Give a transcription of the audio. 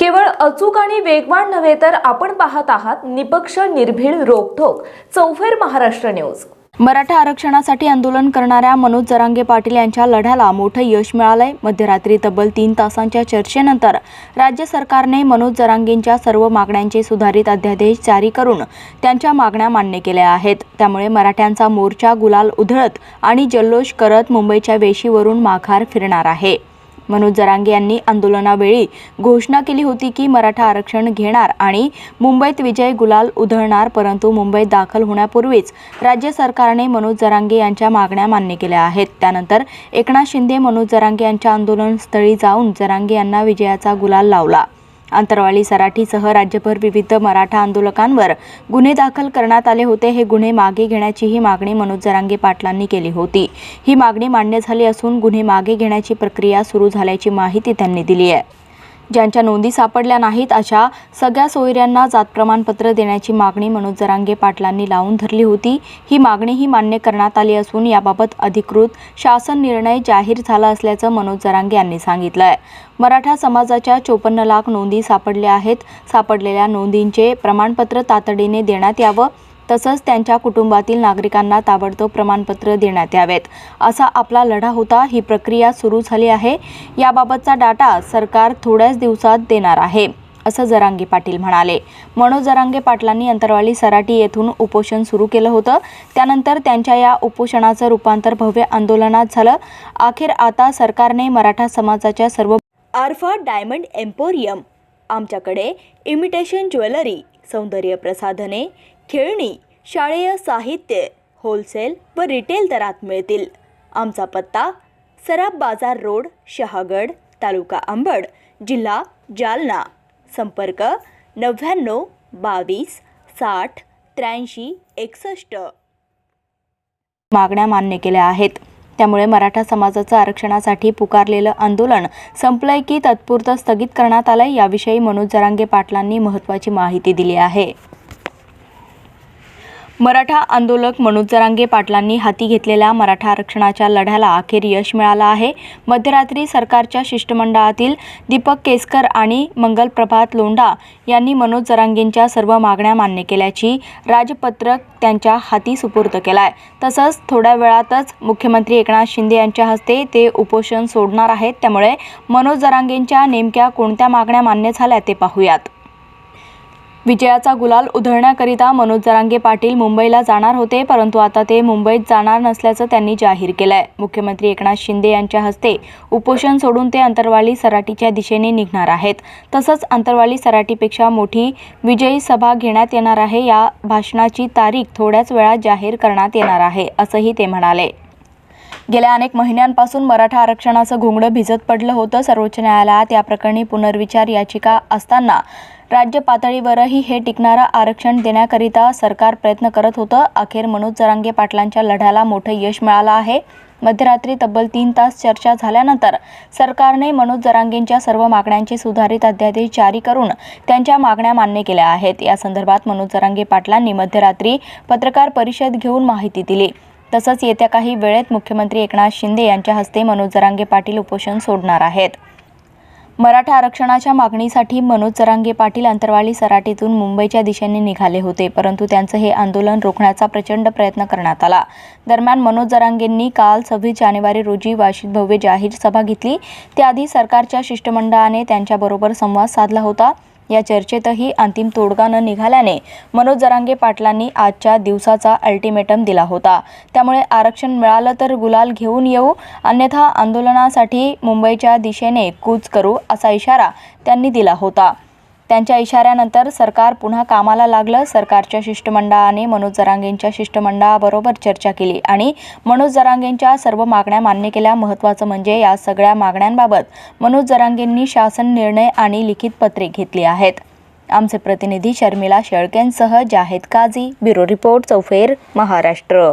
केवळ अचूक आणि वेगवान नव्हे तर आपण पाहत आहात निपक्ष निर्भीड रोखोक चौफेर महाराष्ट्र न्यूज. मराठा आरक्षणासाठी आंदोलन करणाऱ्या मनोज जरांगे पाटील यांच्या लढ्याला मोठं यश मिळालंय. मध्यरात्री तब्बल तीन तासांच्या चर्चेनंतर राज्य सरकारने मनोज जरांगेंच्या सर्व मागण्यांचे सुधारित अध्यादेश जारी करून त्यांच्या मागण्या मान्य केल्या आहेत. त्यामुळे मराठ्यांचा मोर्चा गुलाल उधळत आणि जल्लोष करत मुंबईच्या वेशीवरून माघार फिरणार आहे. मनोज जरांगे यांनी आंदोलनावेळी घोषणा केली होती की मराठा आरक्षण घेणार आणि मुंबईत विजय गुलाल उधळणार परंतु मुंबईत दाखल होण्यापूर्वीच राज्य सरकारने मनोज जरांगे यांच्या मागण्या मान्य केल्या आहेत. त्यानंतर एकनाथ शिंदे मनोज जरांगे यांच्या आंदोलनस्थळी जाऊन जरांगे यांना विजयाचा गुलाल लावला. आंतरवाली सराठीसह राज्यभर विविध मराठा आंदोलकांवर गुन्हे दाखल करण्यात आले होते. हे गुन्हे मागे घेण्याचीही मागणी मनोज जरांगे पाटलांनी केली होती. ही मागणी मान्य झाली असून गुन्हे मागे घेण्याची प्रक्रिया सुरू झाल्याची माहिती त्यांनी दिली आहे. ज्यांच्या नोंदी सापडल्या नाहीत अशा सगळ्या सोयऱ्यांना जात प्रमाणपत्र देण्याची मागणी मनोज जरांगे पाटलांनी लावून धरली होती. ही मागणीही मान्य करण्यात आली असून याबाबत अधिकृत शासन निर्णय जाहीर झाला असल्याचं मनोज जरांगे यांनी सांगितलं आहे मराठा समाजाच्या चोपन्न लाख नोंदी सापडल्या आहेत. सापडलेल्या नोंदींचे प्रमाणपत्र तातडीने देण्यात यावं. तसंच त्यांच्या कुटुंबातील नागरिकांना ताबडतोब प्रमाणपत्र देण्यात यावेत. असा आपला लढा होता ही प्रक्रिया सुरू झाली आहे. याबाबतचा डाटा सरकार थोड्याच दिवसात देणार आहे असं जरांगे पाटील म्हणाले. मनोज जरांगे पाटलांनी अंतरवाली सराटी येथून उपोषण सुरू केलं होतं. त्यानंतर त्यांच्या या उपोषणाचं रूपांतर भव्य आंदोलनात झालं. अखेर आता सरकारने मराठा समाजाच्या सर्व आर्फा डायमंड एम्पोरियम आमच्याकडे इमिटेशन ज्वेलरी सौंदर्य प्रसाधने खेळणी शाळेय साहित्य होलसेल व रिटेल दरात मिळतील. आमचा पत्ता सराफ बाजार रोड शहागड तालुका अंबड जिल्हा जालना. संपर्क नव्याण्णव बावीस साठ त्र्याऐंशी एकसष्ट. मागण्या मान्य केल्या आहेत. त्यामुळे मराठा समाजाचं आरक्षणासाठी पुकारलेलं आंदोलन संपलंय की तत्पुरतं स्थगित करण्यात आलंय याविषयी मनोज जरांगे पाटलांनी महत्त्वाची माहिती दिली आहे. मराठा आंदोलक मनोज जरांगे पाटलांनी हाती घेतलेल्या मराठा आरक्षणाच्या लढ्याला अखेर यश मिळालं आहे. मध्यरात्री सरकारच्या शिष्टमंडळातील दीपक केसकर आणि मंगलप्रभात लोंढा यांनी मनोज जरांगेंच्या सर्व मागण्या मान्य केल्याची राजपत्रक त्यांच्या हाती सुपूर्द केला आहे तसंच थोड्या वेळातच मुख्यमंत्री एकनाथ शिंदे यांच्या हस्ते ते उपोषण सोडणार आहेत. त्यामुळे मनोज जरांगेंच्या नेमक्या कोणत्या मागण्या मान्य झाल्या ते पाहूयात. विजयाचा गुलाल उधळण्याकरिता मनोज जरांगे पाटील मुंबईला जाणार होते परंतु आता ते मुंबईत जाणार नसल्याचं त्यांनी जाहीर केलंय. मुख्यमंत्री एकनाथ शिंदे यांच्या हस्ते उपोषण सोडून ते अंतरवाली सराटीच्या दिशेने निघणार आहेत. तसंच अंतरवाली सराटीपेक्षा मोठी विजयी सभा घेण्यात येणार आहे या भाषणाची तारीख थोड्याच वेळात जाहीर करण्यात येणार आहे असंही ते म्हणाले. गेल्या अनेक महिन्यांपासून मराठा आरक्षणाचं घोंगडं भिजत पडलं होतं. सर्वोच्च न्यायालयात या प्रकरणी पुनर्विचार याचिका असताना राज्य पातळीवरही हे टिकणारं आरक्षण देण्याकरिता सरकार प्रयत्न करत होतं. अखेर मनोज जरांगे पाटलांच्या लढ्याला मोठं यश मिळालं आहे. मध्यरात्री तब्बल तीन तास चर्चा झाल्यानंतर सरकारने मनोज जरांगेंच्या सर्व मागण्यांचे सुधारित अध्यादेश जारी करून त्यांच्या मागण्या मान्य केल्या आहेत. या संदर्भात मनोज जरांगे पाटलांनी मध्यरात्री पत्रकार परिषद घेऊन माहिती दिली. तसंच येत्या काही वेळेत मुख्यमंत्री एकनाथ शिंदे यांच्या हस्ते मनोज जरांगे पाटील उपोषण सोडणार आहेत. मराठा आरक्षणाच्या मागणीसाठी मनोज जरांगे पाटील अंतरवाली सराटीतून मुंबईच्या दिशेने निघाले होते परंतु त्यांचं हे आंदोलन रोखण्याचा प्रचंड प्रयत्न करण्यात आला. दरम्यान मनोज जरांगेंनी काल सव्वीस जानेवारी रोजी वार्षिक भव्य जाहीर सभा घेतली. त्याआधी सरकारच्या शिष्टमंडळाने त्यांच्याबरोबर संवाद साधला होता. या चर्चेतही अंतिम तोडगा न निघाल्याने मनोज जरांगे पाटलांनी आजच्या दिवसाचा अल्टिमेटम दिला होता. त्यामुळे आरक्षण मिळालं तर गुलाल घेऊन येऊ अन्यथा आंदोलनासाठी मुंबईच्या दिशेने कूच करू असा इशारा त्यांनी दिला होता. त्यांच्या इशाऱ्यानंतर सरकार पुन्हा कामाला लागलं. सरकारच्या शिष्टमंडळाने मनोज जरांगेंच्या शिष्टमंडळाबरोबर चर्चा केली आणि मनोज जरांगेंच्या सर्व मागण्या मान्य केल्या. महत्त्वाचं म्हणजे या सगळ्या मागण्यांबाबत मनोज जरांगेंनी शासन निर्णय आणि लिखित पत्रे घेतली आहेत. आमचे प्रतिनिधी शर्मिला शेळकेंसह जाहेद काझी ब्युरो रिपोर्ट चौफेर महाराष्ट्र.